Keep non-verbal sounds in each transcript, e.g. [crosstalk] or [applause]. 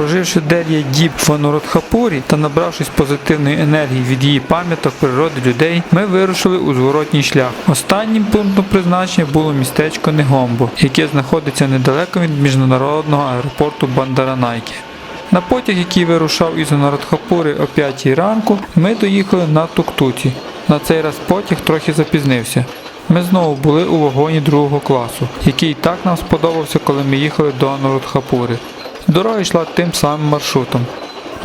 Проживши Дер'я діб в Анурадхапурі та набравшись позитивної енергії від її пам'яток природи людей, ми вирушили у зворотній шлях. Останнім пунктом призначення було містечко Негомбо, яке знаходиться недалеко від міжнародного аеропорту Бандаранайки. На потяг, який вирушав із Нарадхапури о 5 ранку, ми доїхали на Туктуті. На цей раз потяг трохи запізнився. Ми знову були у вагоні другого класу, який так нам сподобався, коли ми їхали до Анурадхапури. Дорога йшла тим самим маршрутом.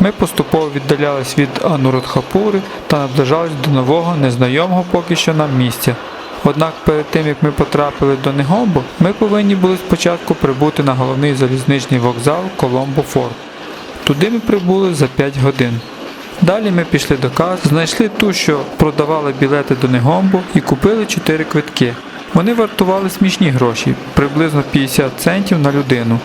Ми поступово віддалялись від Анурадхапури та наближались до нового, незнайомого поки що нам місця. Однак перед тим як ми потрапили до Негомбо, ми повинні були спочатку прибути на головний залізничний вокзал Коломбо Форт. Туди ми прибули за 5 годин. Далі ми пішли до кас, знайшли ту, що продавала білети до Негомбо, і купили 4 квитки. Вони вартували смішні гроші, приблизно 50 центів на людину.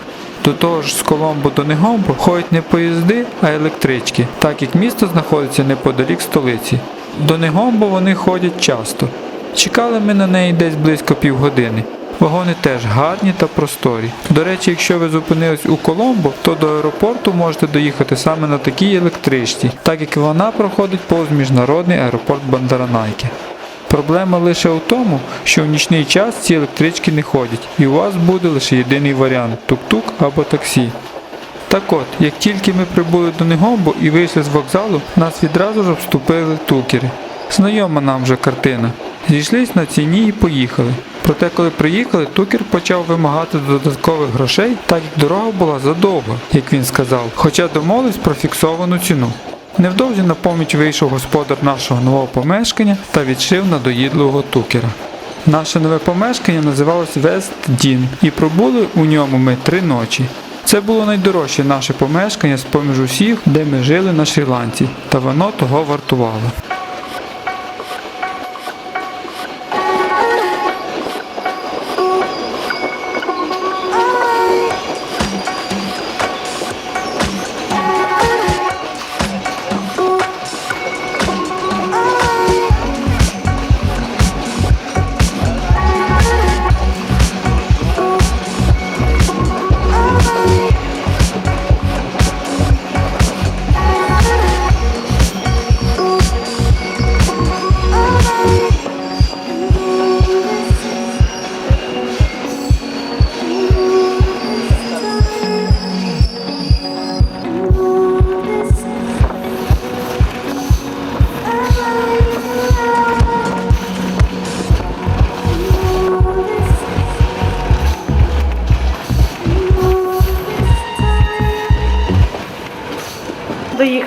До того ж, з Коломбо до Негомбо ходять не поїзди, а електрички, так як місто знаходиться неподалік столиці. До Негомбо вони ходять часто. Чекали ми на неї десь близько півгодини. Вагони теж гарні та просторі. До речі, якщо ви зупинились у Коломбо, то до аеропорту можете доїхати саме на такій електричці, так як вона проходить повз міжнародний аеропорт Бандаранайки. Проблема лише у тому, що в нічний час ці електрички не ходять, і у вас буде лише єдиний варіант тук-тук або таксі. Так от, як тільки ми прибули до Негомбо і вийшли з вокзалу, нас відразу ж обступили тукери. Знайома нам вже картина. Зійшлись на ціні і поїхали. Проте, коли приїхали, тукер почав вимагати додаткових грошей, так як дорога була задовга, як він сказав, хоча домовились про фіксовану ціну. Невдовзі на поміч вийшов господар нашого нового помешкання та відшив надоїдливого тукера. Наше нове помешкання називалось Вест Дін, і пробули у ньому ми три ночі. Це було найдорожче наше помешкання з поміж усіх, де ми жили на Шрі-Ланці, та воно того вартувало.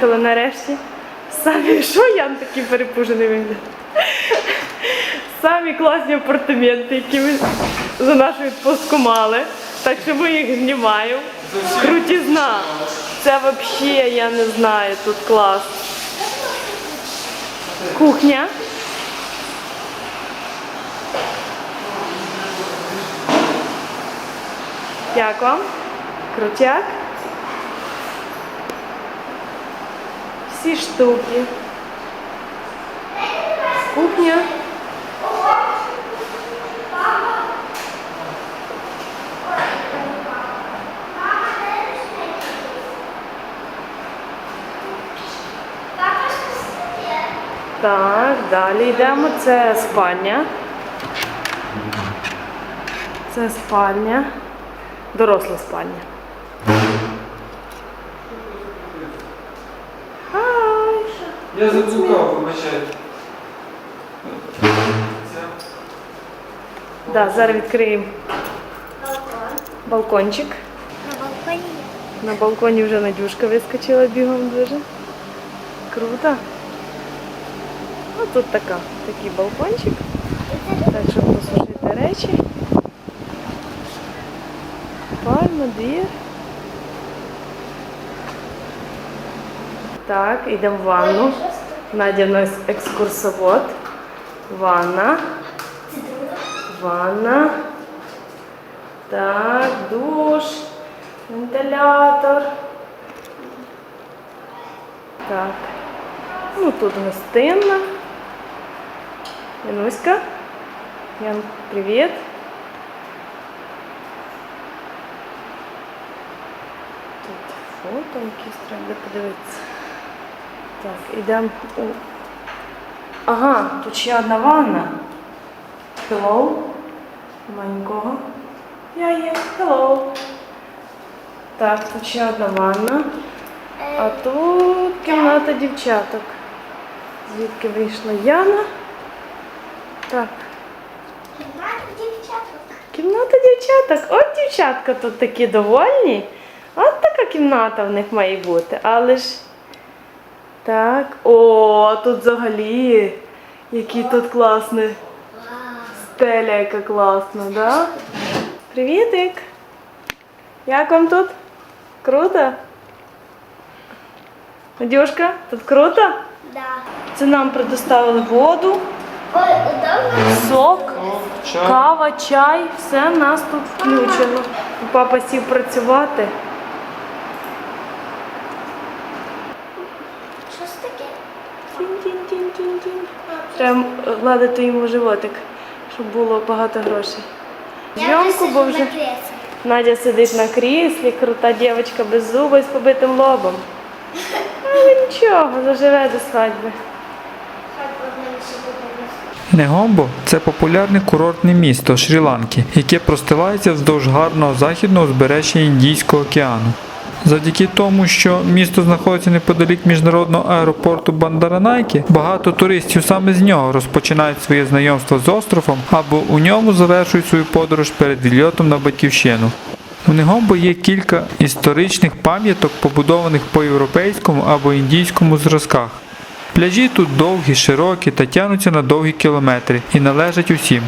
Доїхали нарешті. Самі, [laughs] що я такий перепужений вигляд? Самі класні апартаменти, які ми за нашу відпустку мали. Так що ми їх знімаємо. Крутізна. Це взагалі, я не знаю, тут клас. Кухня. Як вам? Крутяк? Всі штуки. Кухня. Так, далі йдемо. Це спальня. Це спальня. Доросла спальня. Я заблукав, вибачайте. Да, зараз відкриємо балкончик. На балконі. На балконі вже Надюшка вискочила бігом дуже. Круто. Ну тут така, такий балкончик. Так, щоб посушити речі. Пальма, двір. Так, йдемо в ванну. Надя в нас екскурсовод. Ванна. Ванна. Так, душ, вентилятор. Так. Ну тут гостинна. Януська. Ян, привіт. Тут фото якісь треба подивитися. Так, ідемо. Ага, тут ще одна ванна. Hello. Нема нікого. Я є. Hello. Так, тут ще одна ванна. А тут кімната дівчаток. Звідки вийшла Яна. Так, Кімната дівчаток. кімната дівчаток. От дівчатка тут такі довольні. От така кімната в них має бути. Але ж. Так. О, тут взагалі. Який тут класний. Стеля, яка класна, да? Привітик! Як вам тут? Круто? Надюшка, тут круто? Да. Це нам предоставили воду, сок, кава, чай, все в нас тут включено. Папа сів працювати. Що це таке? Тінь-тінь-тінь-тінь-тінь. Треба гладити йому животик, щоб було багато грошей. Зйомку, бо вже Надя сидить на кріслі, крута дівчинка без зуба і з побитим лобом. Але нічого, заживе до свадьби. Негомбо це популярне курортне місто Шрі-Ланки, яке простилається вздовж гарного західного узбережжя Індійського океану. Завдяки тому, що місто знаходиться неподалік міжнародного аеропорту Бандаранайки, багато туристів саме з нього розпочинають своє знайомство з островом або у ньому завершують свою подорож перед відльотом на батьківщину. У Негомбо є кілька історичних пам'яток, побудованих по європейському або індійському зразках. Пляжі тут довгі, широкі та тягнуться на довгі кілометри і належать усім.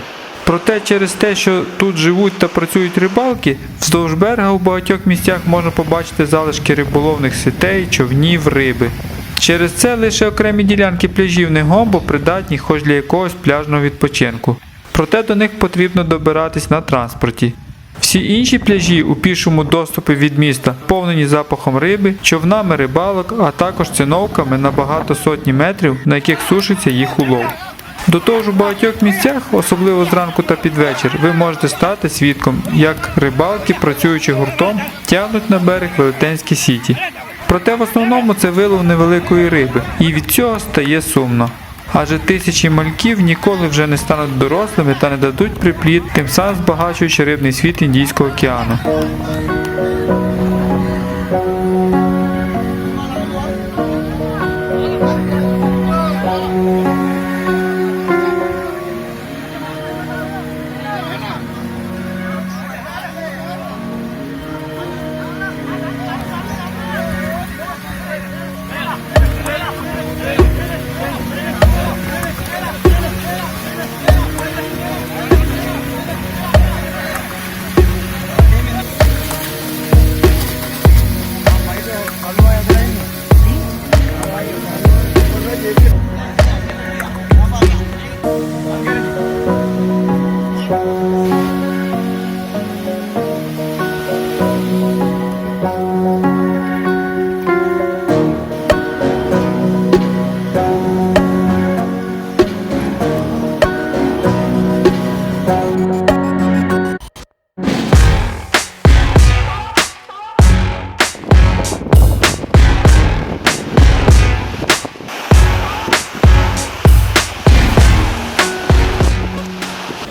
Проте через те, що тут живуть та працюють рибалки, вздовж берега у багатьох місцях можна побачити залишки риболовних сітей, човнів, риби. Через це лише окремі ділянки пляжів Негомбо придатні хоч для якогось пляжного відпочинку. Проте до них потрібно добиратись на транспорті. Всі інші пляжі у пішому доступі від міста повнені запахом риби, човнами рибалок, а також циновками на багато сотні метрів, на яких сушиться їх улов. До того ж у багатьох місцях, особливо зранку та під вечір, ви можете стати свідком, як рибалки, працюючи гуртом, тягнуть на берег велетенські сіті. Проте в основному це вилов невеликої риби, і від цього стає сумно. Адже тисячі мальків ніколи вже не стануть дорослими та не дадуть приплід, тим самим збагачуючи рибний світ Індійського океану.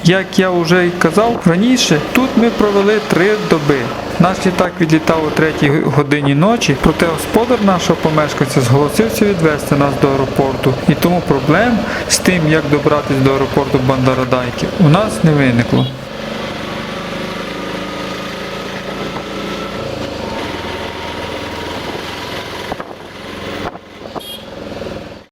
Як я вже й казав раніше, тут ми провели три доби. Наш літак відлітав о 3 годині ночі, проте господар нашого помешканця зголосився відвезти нас до аеропорту, і тому проблем з тим, як добратися до аеропорту Бандарадайки, у нас не виникло.